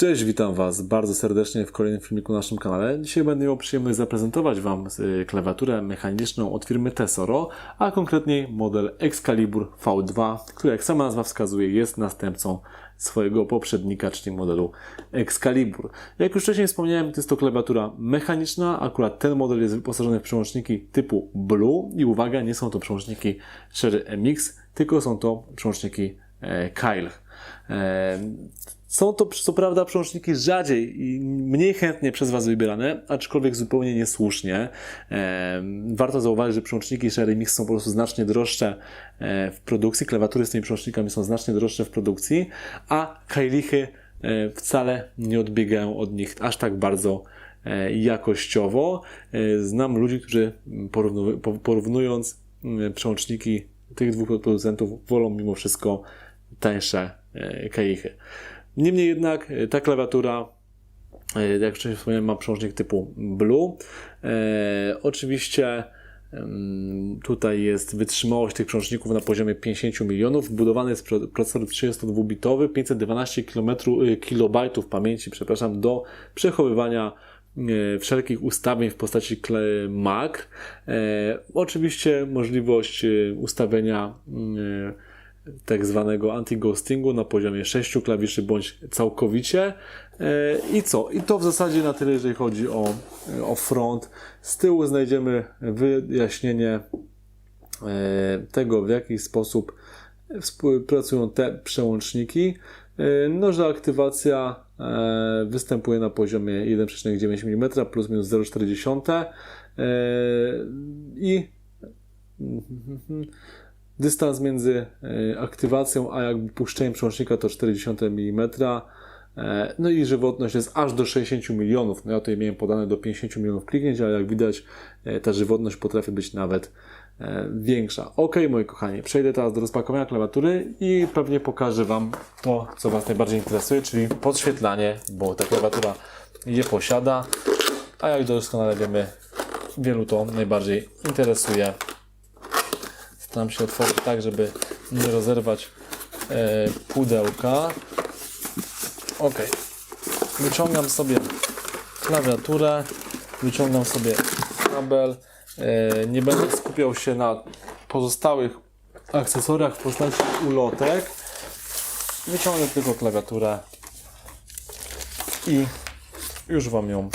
Cześć, witam Was bardzo serdecznie w kolejnym filmiku na naszym kanale. Dzisiaj będę miał przyjemność zaprezentować Wam y, klawiaturę mechaniczną od firmy Tesoro, a konkretniej model Excalibur V2, który jak sama nazwa wskazuje jest następcą swojego poprzednika, czyli modelu Excalibur. Jak już wcześniej wspomniałem, to jest to klawiatura mechaniczna, akurat ten model jest wyposażony w przełączniki typu Blue i uwaga, nie są to przełączniki Sherry MX, tylko są to przełączniki e, Kyle. Są to co prawda przełączniki rzadziej i mniej chętnie przez Was wybierane, aczkolwiek zupełnie niesłusznie. Warto zauważyć, że przełączniki Sherry Mix są po prostu znacznie droższe e, w produkcji, klawiatury z tymi przełącznikami są znacznie droższe w produkcji, a Kailichy e, wcale nie odbiegają od nich aż tak bardzo e, jakościowo. Znam ludzi, którzy porównu- po- porównując przełączniki tych dwóch producentów wolą mimo wszystko tańsze kailichy. Niemniej jednak e, ta klawiatura, e, jak wcześniej wspomniałem, ma przełącznik typu Blue. E, oczywiście tutaj jest wytrzymałość tych przełączników na poziomie 50 milionów. Wbudowany jest pro- procesor 32-bitowy, 512 km, kilobajtów pamięci, przepraszam, do przechowywania wszelkich ustawień w postaci. E, oczywiście możliwość ustawienia e, tak zwanego anti-ghostingu na poziomie 6 klawiszy bądź całkowicie. E, I co? I to w zasadzie na tyle, jeżeli chodzi o, o front. Z tyłu znajdziemy wyjaśnienie e, tego, w jaki sposób współpracują te przełączniki. E, No, że aktywacja występuje na poziomie 1,9 mm plus minus 0,4 e, i dystans między e, aktywacją a jakby puszczeniem przełącznika to 0,4 mm. E, No i żywotność jest aż do 60 milionów. No ja tutaj miałem podane do 50 milionów kliknięć, ale jak widać e, ta żywotność potrafi być nawet większa. Ok, moi kochani, przejdę teraz do rozpakowania klawiatury i pewnie pokażę Wam to, co Was najbardziej interesuje, czyli podświetlanie, bo ta klawiatura je posiada, a jak doskonale wiemy, wielu to najbardziej interesuje. Staram się otworzyć tak, żeby nie rozerwać e, pudełka. Ok. Wyciągam sobie klawiaturę, wyciągam sobie kabel. E, nie będę skupiał się na pozostałych akcesoriach w postaci ulotek. Wyciągnę tylko klawiaturę i już Wam ją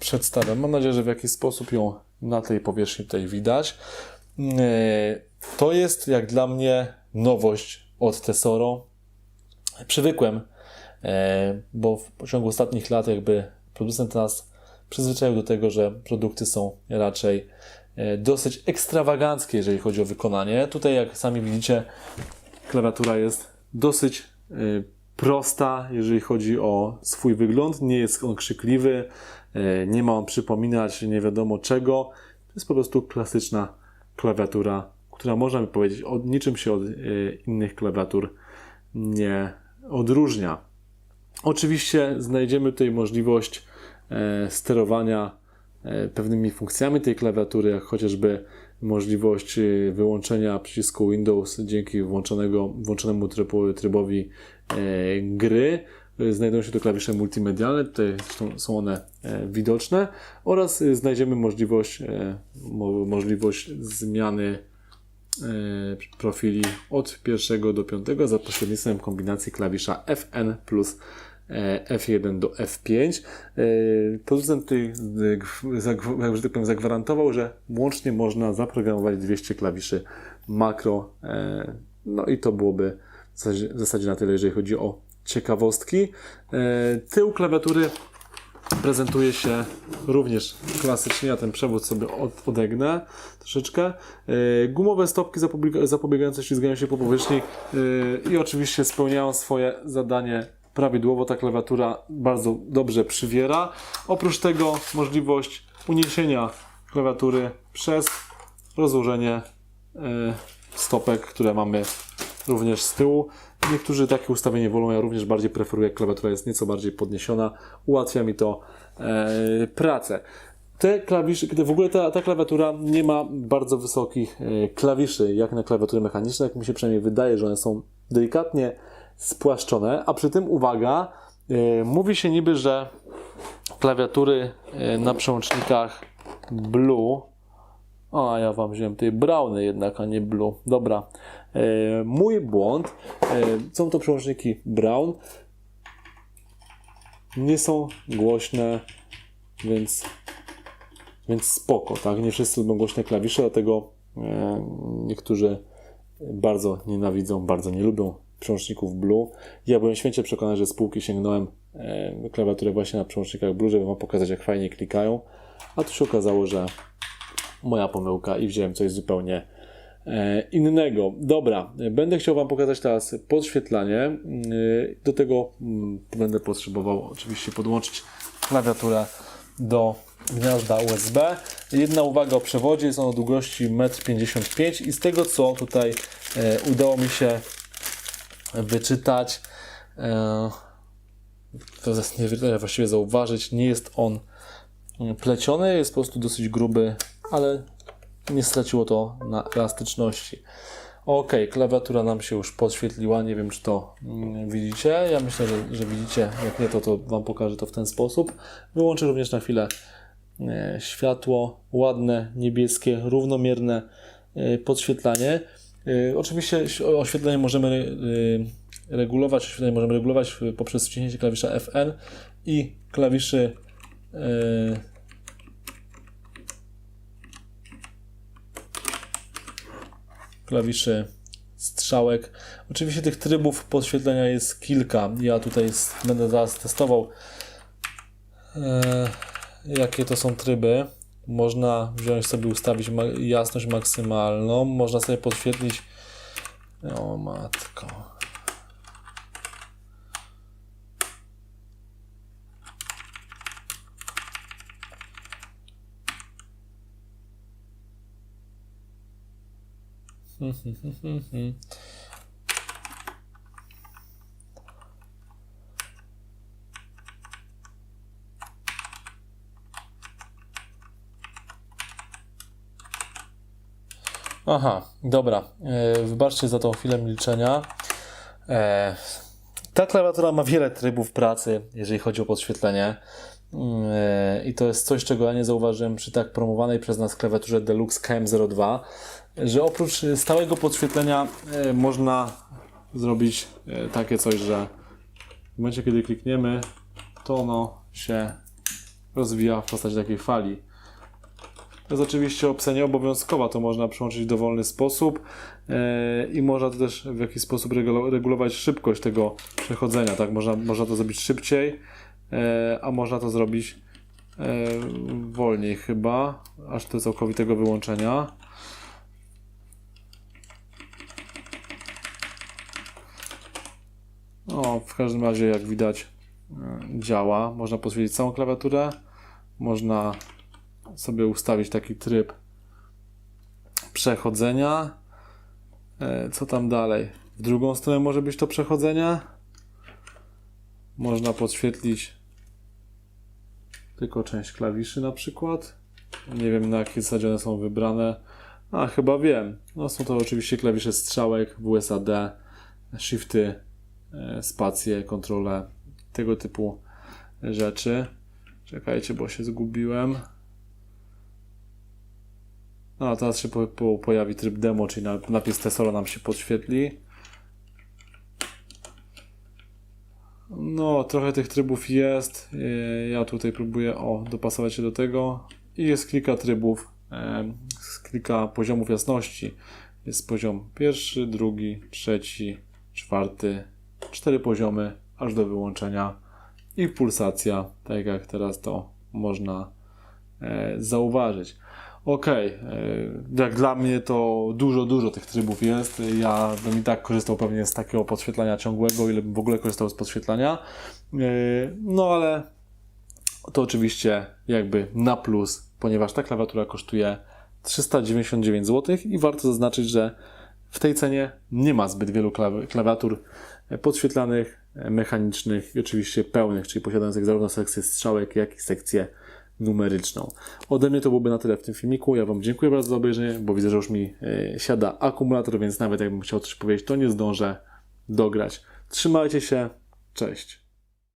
przedstawię. Mam nadzieję, że w jakiś sposób ją na tej powierzchni tutaj widać. E, To jest jak dla mnie nowość od Tesoro. Przywykłem, e, bo w ciągu ostatnich lat jakby producent nas przyzwyczaił do tego, że produkty są raczej e, dosyć ekstrawaganckie, jeżeli chodzi o wykonanie. Tutaj, jak sami widzicie, klawiatura jest dosyć prosta, jeżeli chodzi o swój wygląd. Nie jest on krzykliwy, nie ma on przypominać nie wiadomo czego. To jest po prostu klasyczna klawiatura, która można by powiedzieć od niczym się od e, innych klawiatur nie odróżnia. Oczywiście znajdziemy tutaj możliwość e, sterowania e, pewnymi funkcjami tej klawiatury, jak chociażby możliwość e, wyłączenia przycisku Windows dzięki włączonego, włączonemu trybu, trybowi e, gry. E, Znajdują się tu klawisze multimedialne, tutaj są one e, widoczne oraz e, znajdziemy możliwość, e, mo- możliwość zmiany e, profili od pierwszego do piątego za pośrednictwem kombinacji klawisza Fn plus e, F1 do F5. E, Producent tutaj, jak że tak powiem, zagwarantował, że łącznie można zaprogramować 200 klawiszy makro. No i to byłoby w zasadzie na tyle, jeżeli chodzi o ciekawostki. E, Tył klawiatury prezentuje się również klasycznie. Ja ten przewód sobie od, odegnę troszeczkę. E, Gumowe stopki zapobiega, zapobiegające ślizganiu się po powierzchni e, i oczywiście spełniają swoje zadanie prawidłowo. Ta klawiatura bardzo dobrze przywiera. Oprócz tego możliwość uniesienia klawiatury przez rozłożenie stopek, które mamy również z tyłu. Niektórzy takie ustawienie wolą, ja również bardziej preferuję, klawiatura jest nieco bardziej podniesiona. Ułatwia mi to e, pracę. Te klawisze, w ogóle ta, ta klawiatura nie ma bardzo wysokich e, klawiszy, jak na klawiatury mechaniczne, jak mi się przynajmniej wydaje, że one są delikatnie spłaszczone, a przy tym uwaga, e, mówi się niby, że klawiatury e, na przełącznikach Blue a ja wam wziąłem tej browny jednak, a nie blue. Dobra. E, mój błąd. E, są to przełączniki brown. Nie są głośne, więc, więc spoko, tak? Nie wszyscy lubią głośne klawisze, dlatego e, niektórzy bardzo nienawidzą, bardzo nie lubią przełączników blue. Ja byłem święcie przekonany, że z półki sięgnąłem klawiaturę właśnie na przełącznikach blue, żeby wam pokazać, jak fajnie klikają. A tu się okazało, że moja pomyłka i wziąłem coś zupełnie innego. Dobra, będę chciał Wam pokazać teraz podświetlanie. E, Do tego mm, będę potrzebował oczywiście podłączyć klawiaturę do gniazda USB. Jedna uwaga o przewodzie, jest on o długości 1,55 m i z tego co tutaj e, udało mi się wyczytać, to jest nie właściwie zauważyć, nie jest on pleciony, jest po prostu dosyć gruby, ale nie straciło to na elastyczności. Ok, klawiatura nam się już podświetliła, nie wiem czy to mm, widzicie, ja myślę, że, że widzicie, jak nie to, to Wam pokażę to w ten sposób. Wyłączę również na chwilę e, światło, ładne, niebieskie, równomierne e, podświetlanie. E, oczywiście oświetlenie możemy regulować, oświetlenie możemy regulować poprzez wciśnięcie klawisza Fn i klawiszy klawiszy strzałek. Oczywiście tych trybów podświetlenia jest kilka. Ja tutaj będę zaraz testował, e, jakie to są tryby. Można wziąć sobie, ustawić jasność maksymalną. Można sobie podświetlić. O matko. Aha, dobra. E, wybaczcie za tą chwilę milczenia. E, ta klawiatura ma wiele trybów pracy, jeżeli chodzi o podświetlenie. I to jest coś, czego ja nie zauważyłem przy tak promowanej przez nas klawiaturze Deluxe KM02 że oprócz stałego podświetlenia e, można zrobić e, takie coś, że w momencie, kiedy klikniemy, to ono się rozwija w postaci takiej fali. To jest oczywiście opcja nieobowiązkowa, to można przełączyć w dowolny sposób e, i można to też w jakiś sposób regulować szybkość tego przechodzenia. Tak? Można, można to zrobić szybciej, a można to zrobić wolniej chyba, aż do całkowitego wyłączenia. No, w każdym razie, jak widać, e, działa. Można podświetlić całą klawiaturę. Można sobie ustawić taki tryb przechodzenia. E, co tam dalej? W drugą stronę może być to przechodzenie. Można podświetlić tylko część klawiszy na przykład. Nie wiem na jakiej zasadzie one są wybrane. A chyba wiem. No są to oczywiście klawisze strzałek, WSAD, shifty E, spacje, kontrolę, tego typu rzeczy. Czekajcie, bo się zgubiłem. No, a teraz się po, po, pojawi tryb demo, czyli napis Tesoro nam się podświetli. No, trochę tych trybów jest. E, ja tutaj próbuję o, dopasować się do tego. I jest kilka trybów, e, kilka poziomów jasności. Jest poziom pierwszy, drugi, trzeci, czwarty, cztery poziomy aż do wyłączenia i pulsacja, tak jak teraz to można e, zauważyć. Ok, e, jak dla mnie to dużo, dużo tych trybów jest. Ja bym i tak korzystał pewnie z takiego podświetlania ciągłego, ile bym w ogóle korzystał z podświetlania. E, no ale to oczywiście jakby na plus, ponieważ ta klawiatura kosztuje 399 zł i warto zaznaczyć, że w tej cenie nie ma zbyt wielu klawiatur podświetlanych, mechanicznych i oczywiście pełnych, czyli posiadających zarówno sekcję strzałek, jak i sekcję numeryczną. Ode mnie to byłoby na tyle w tym filmiku. Ja Wam dziękuję bardzo za obejrzenie, bo widzę, że już mi e, siada akumulator, więc nawet jakbym chciał coś powiedzieć, to nie zdążę dograć. Trzymajcie się, cześć.